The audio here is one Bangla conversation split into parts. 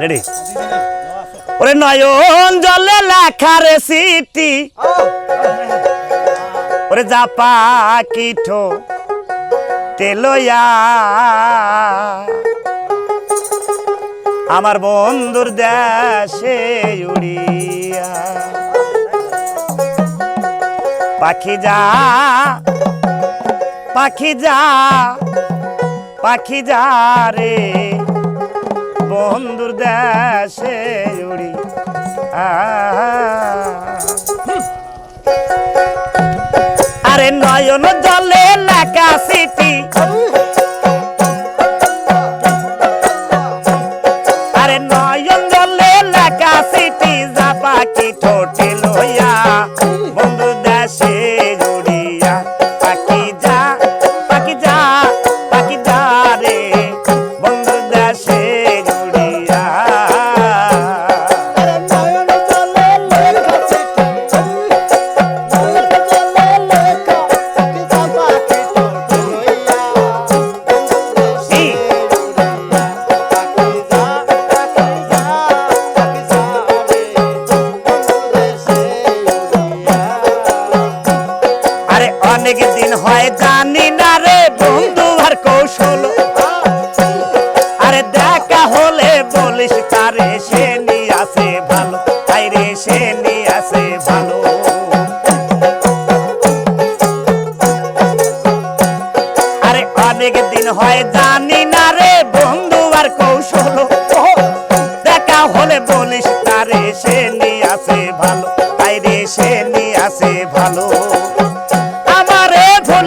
রেডি ওরে নয়ন জলে লেখা রে সিটি ওরে যা পাকিঠো তেলয়া। আমার বন্ধুর দেশে উড়িয়া। পাখি যা পাখি যা পাখি যা রে। বন্ধুর দেশে উড়ি। আরে নয়ন জলে লেখা সিটি দিন হয় জানি না রে বন্ধু আর কৌশল। আরে দেখা হলে বলিস তারে সে Por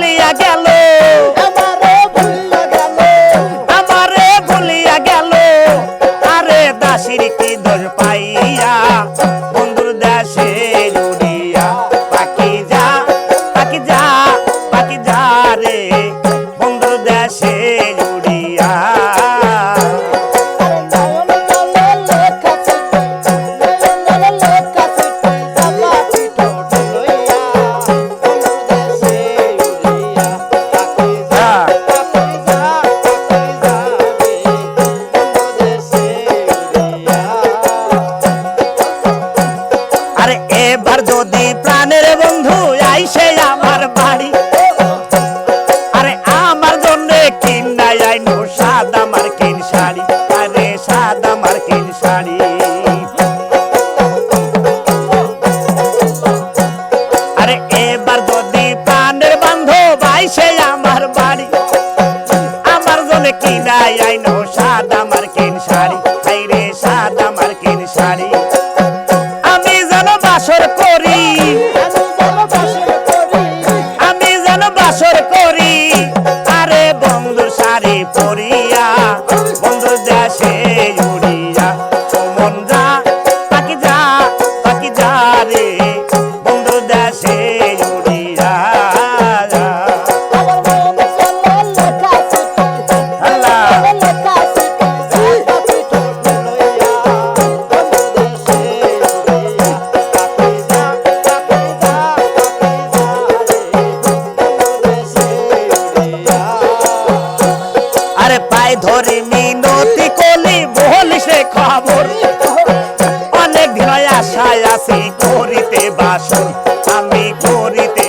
নাই নৌ সাদা বাসন আমি করিতে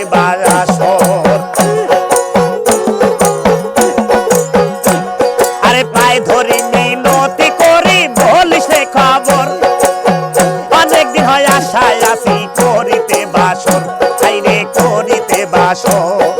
আরে পায়ে ধরি মিনতি করি, বলিস খবর। অনেকদিন হয় আশায় আসি করিতে বাসন রে করিতে বাসন